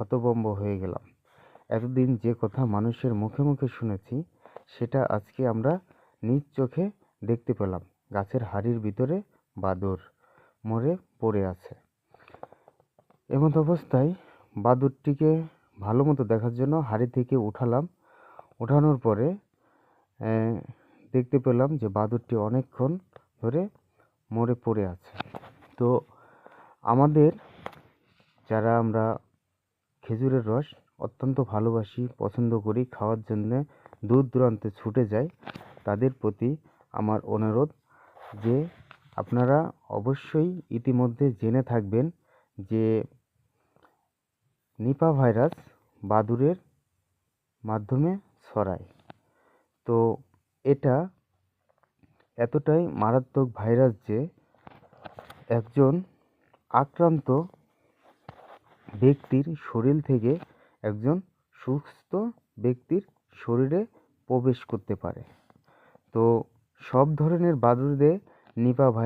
হতভম্ব হয়ে গেলাম। এতদিন যে কথা মানুষের মুখে মুখে শুনেছি, সেটা আজকে আমরা নিজ চোখে দেখতে পেলাম। গাছের হাড়ির ভিতরে বাদুর মরে পড়ে আছে। এমত অবস্থায় বাদুরটিকে ভালো মতো দেখার জন্য হাড়ি থেকে উঠালাম। ওঠানোর পরে দেখতে পেলাম যে বাদুরটি অনেকক্ষণ ধরে মরে পড়ে আছে। তো আমাদের, যারা আমরা খেজুরের রস অত্যন্ত ভালোবাসি, পছন্দ করি, খাওয়ার জন্যে দূর দূরান্তে ছুটে যাই। তাদের প্রতি আমার অনুরোধ যে আপনারা অবশ্যই ইতিমধ্যে জেনে থাকবেন যে নিপা ভাইরাস বাদুড়ের মাধ্যমে ছড়ায়। তো এটা এতটাই মারাত্মক ভাইরাস যে একজন আক্রান্ত ব্যক্তির শরীর থেকে একজন সুস্থ ব্যক্তির শরীরে প্রবেশ করতে পারে। তো সব ধরনের বাদুড়দের নিপা ভাই